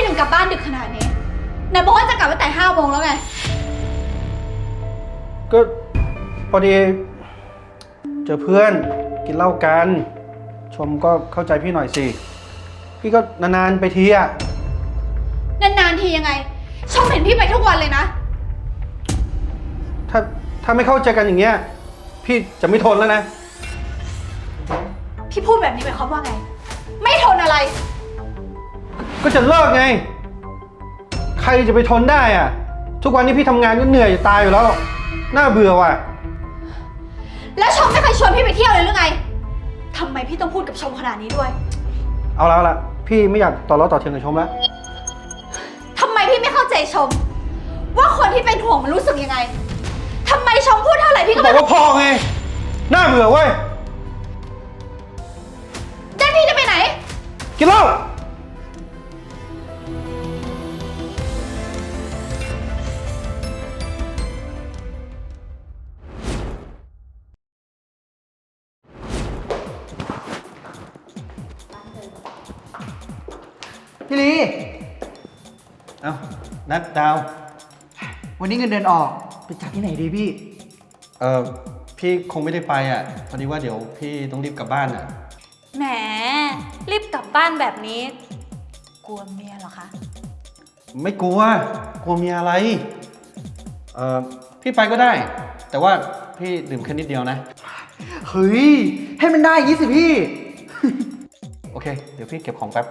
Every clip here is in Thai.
พี่ถึงกลับบ้านดึกขนาดนี้ไหนบอกว่าจะกลับตั้งแต่ห้าโมงแล้วไง ก็พอดี เจอเพื่อนกินเหล้ากัน ชมก็เข้าใจพี่หน่อยสิ พี่ก็นานๆไปทีอะนานๆทียังไง ชมเห็นพี่ไปทุกวันเลยนะ ถ้าถ้าไม่เข้าใจกันอย่างเงี้ย พี่จะไม่ทนแล้วนะ พี่พูดแบบนี้หมายความว่าไง ไม่ทนอะไร ก็จะเลิกไง ใครจะไปทนได้อะทุกวันนี้พี่ทำงานก็เหนื่อยจะตายอยู่แล้ว น่าเบื่อว่ะ แล้วชมไม่เคยชวนพี่ไปเที่ยวเลยหรือไงทำไมพี่ต้องพูดกับชมขนาดนี้ด้วยเอาแล้วละพี่ไม่อยากต่อล้อต่อเถียงกับชมแล้ว ทำไมพี่ไม่เข้าใจชม ว่าคนที่เป็นห่วงมันรู้สึกยังไงทำไมชมพูดเท่าไหร่พี่ก็บอไม่กว่าพอไง น่าเบื่อเว้ย ได้พี่จะไปไหน กินเหล้า พี่ลี เอ้านัดดาว วันนี้เงินเดือนออกไปจัดที่ไหนดีพี่ เออพี่คงไม่ได้ไปอะ พอดีว่าเดี๋ยวพี่ต้องรีบกลับบ้านอะ แหม รีบกลับบ้านแบบนี้ กลัวเมียเหรอคะ ไม่กลัว กลัวมีอะไร เออพี่ไปก็ได้ แต่ว่าพี่ดื่มแค่นิดเดียวนะ เฮ้ย ให้มันได้อย่างนี้สิพี่ โอเค เดี๋ยวพี่เก็บของแป๊บ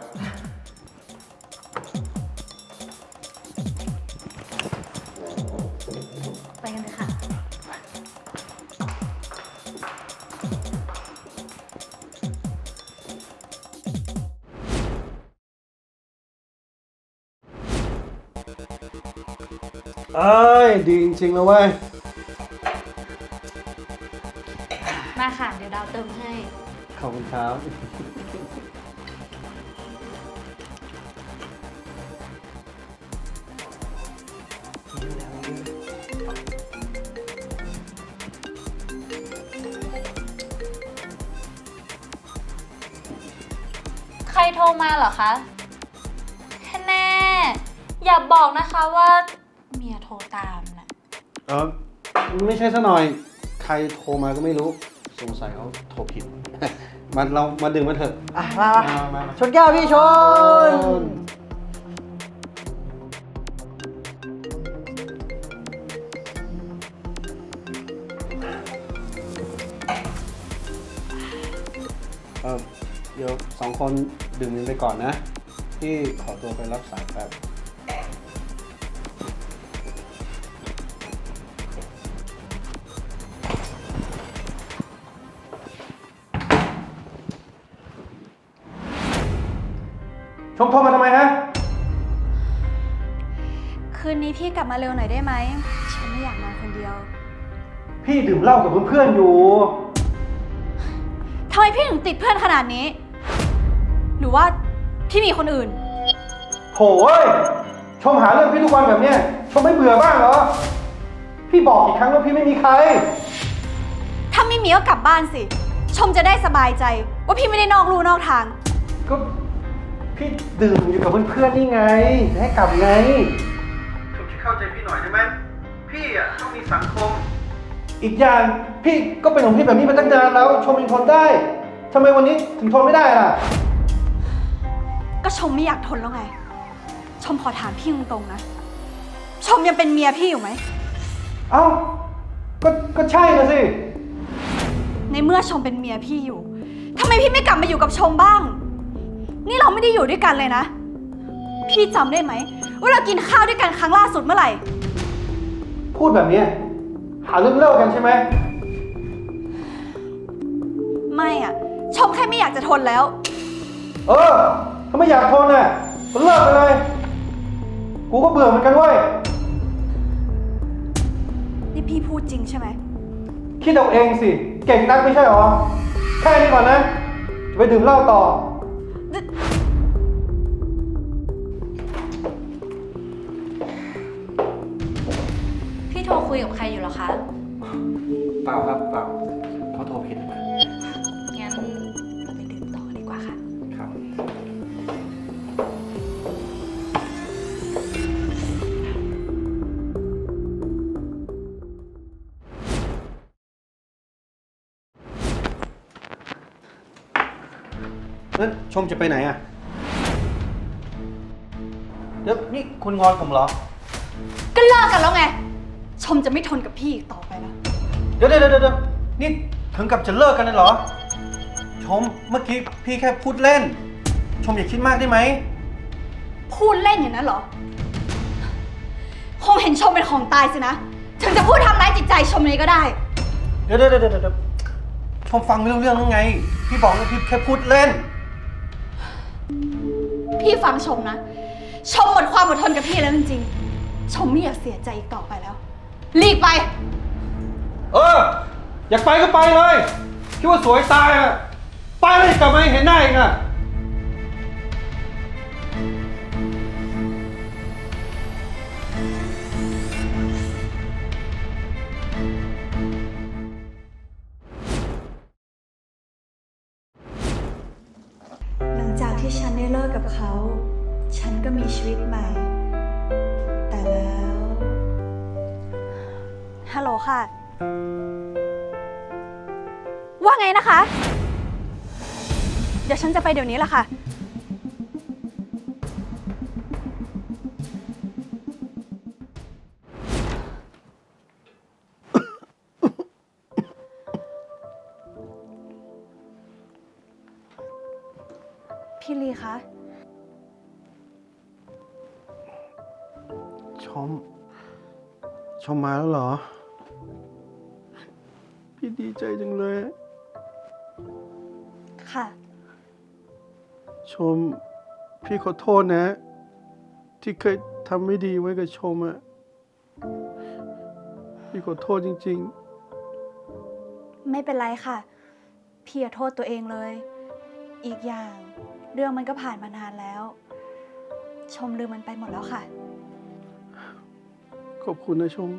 เอ้ย ดีจริงๆเลยเว้ย มาค่ะ เดี๋ยวดาวเติมให้ ขอบคุณครับใครโทรมาเหรอคะแน่ อย่าบอกนะคะว่า เมียโทรตามนะเออไม่ใช่ซะหน่อย ใครโทรมาก็ไม่รู้ สงสัยเขาโทรผิดมันเรามาดื่มมาเถอะ อะมามามามามา ชนแก้วพี่ชน เออเดี๋ยวสองคนดื่มกันไปก่อนนะ พี่ขอตัวไปรับสายแป๊บ ชมโทรมาทำไมฮะ คืนนี้พี่กลับมาเร็วหน่อยได้ไหมชมไม่อยากนอนคนเดียว พี่ดื่มเหล้ากับเพื่อนๆอยู่ ทำไมพี่ถึงติดเพื่อนขนาดนี้ หรือว่าพี่มีคนอื่นโถเอ้ยชมหาเรื่องพี่ทุกวันแบบเนี้ยชมไม่เบื่อบ้างเหรอ พี่บอกกี่ครั้งว่าพี่ไม่มีใคร ถ้าไม่มีก็กลับบ้านสิ ชมจะได้สบายใจ ว่าพี่ไม่ได้นอกลู่นอกทาง ก็ พี่ดื่มอยู่กับเพื่อนๆนี่ไงจะให้กลับไงชมช่วยเข้าใจพี่หน่อยได้ไหมพี่อะต้องมีสังคม อีกอย่างพี่ก็เป็นของพี่แบบนี้มาตั้งนานแล้ว ชมยังทนได้ทำไมวันนี้ถึงทนไม่ได้ล่ะ ก็ชมไม่อยากทนแล้วไง ชมขอถามพี่ตรงๆนะ ชมยังเป็นเมียพี่อยู่ไหม เอ้าก็ก็ใช่นะสิ ในเมื่อชมเป็นเมียพี่อยู่ทำไมพี่ไม่กลับมาอยู่กับชมบ้าง นี่เราไม่ได้อยู่ด้วยกันเลยนะ พี่จำได้ไหม ว่าเรากินข้าวด้วยกันครั้งล่าสุดเมื่อไหร่ พูดแบบเนี้ยหาเรื่องเลิกกันใช่ไหม ไม่อะชมแค่ไม่อยากจะทนแล้ว เออ ถ้าไม่อยากทนน่ะก็เลิกไปเลย กูก็เบื่อเหมือนกันเว้ย นี่พี่พูดจริงใช่ไหม คิดเอาเองสิ เก่งนักไม่ใช่หรอ แค่นี้ก่อนนะ จะไปดื่มเหล้าต่อ เปล่าครับเปล่าเขาโทรผิดมางั้นเราไปดื่มต่อดีกว่าค่ะ ครับ เอ้ยชมจะไปไหนอะเดี๋ยวนี่คุณงอนผมเหรอ ก็เลิกกันแล้วไง ชมจะไม่ทนกับพี่อีกต่อไปแล้ว เดี๋ยวเดี๋ยวเดี๋ยวเดี๋ยวนี่ถึงกับจะเลิกกันเลยเหรอ ชมเมื่อกี้พี่แค่พูดเล่น ชมอย่าคิดมากได้ไหม พูดเล่นอย่างนั้นเหรอ คงเห็นชมเป็นของตายสินะ ถึงจะพูดทำร้ายจิตใจชมนี้ก็ได้ เดี๋ยวเดี๋ยวเดี๋ยวเดี๋ยวชมฟังไม่รู้เรื่องแล้วไง พี่บอกว่าพี่แค่พูดเล่น พี่ฟังชมนะ ชมหมดความอดทนกับพี่แล้วจริงๆ ชมไม่อยากเสียใจอีกต่อไปแล้วหลีกไป เออ อยากไปก็ไปเลย คิดว่าสวยตายอะไปเลยกลับมาให้เห็นหน้าเองอะหลังจากที่ฉันได้เลิกกับเขา ฉันก็มีชีวิตใหม่ แต่แล้ว ฮัลโหลค่ะ ว่าไงนะคะ เดี๋ยวฉันจะไปเดี๋ยวนี้แหละค่ะ พี่ลีคะ ชม ชมมาแล้วเหรอ พี่ดีใจจังเลย ค่ะ ชม พี่ขอโทษนะ ที่เคยทำไม่ดีไว้กับชมอะพี่ขอโทษจริง ไม่เป็นไรค่ะ พี่อย่าโทษตัวเองเลย อีกอย่าง เรื่องมันก็ผ่านมานานแล้ว ชมลืมมันไปหมดแล้วค่ะ ๆ ขอบคุณนะชม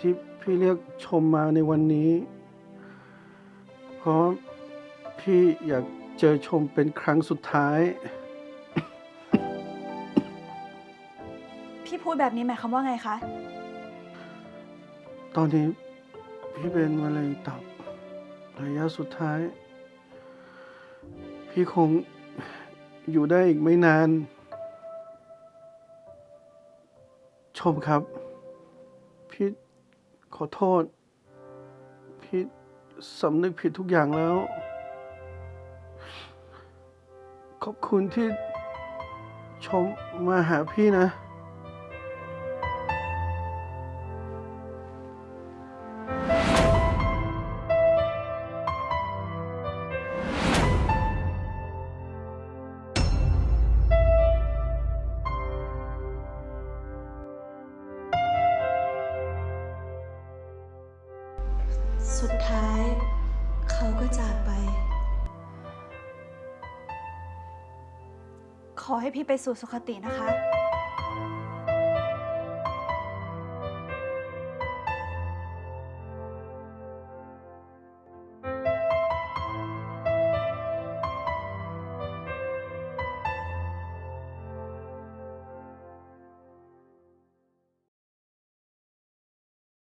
ที่ พี่เรียกชมมาในวันนี้ เพราะพี่อยากเจอชมเป็นครั้งสุดท้าย พี่พูดแบบนี้หมายความว่าไงคะ ตอนนี้พี่เป็นมะเร็งตับระยะสุดท้าย พี่คงอยู่ได้อีกไม่นาน ชมครับพี่ ขอโทษ พี่สำนึกผิดทุกอย่างแล้ว ขอบคุณที่ชมมาหาพี่นะ สุดท้าย เขาก็จากไป ขอให้พี่ไปสู่สุคตินะคะ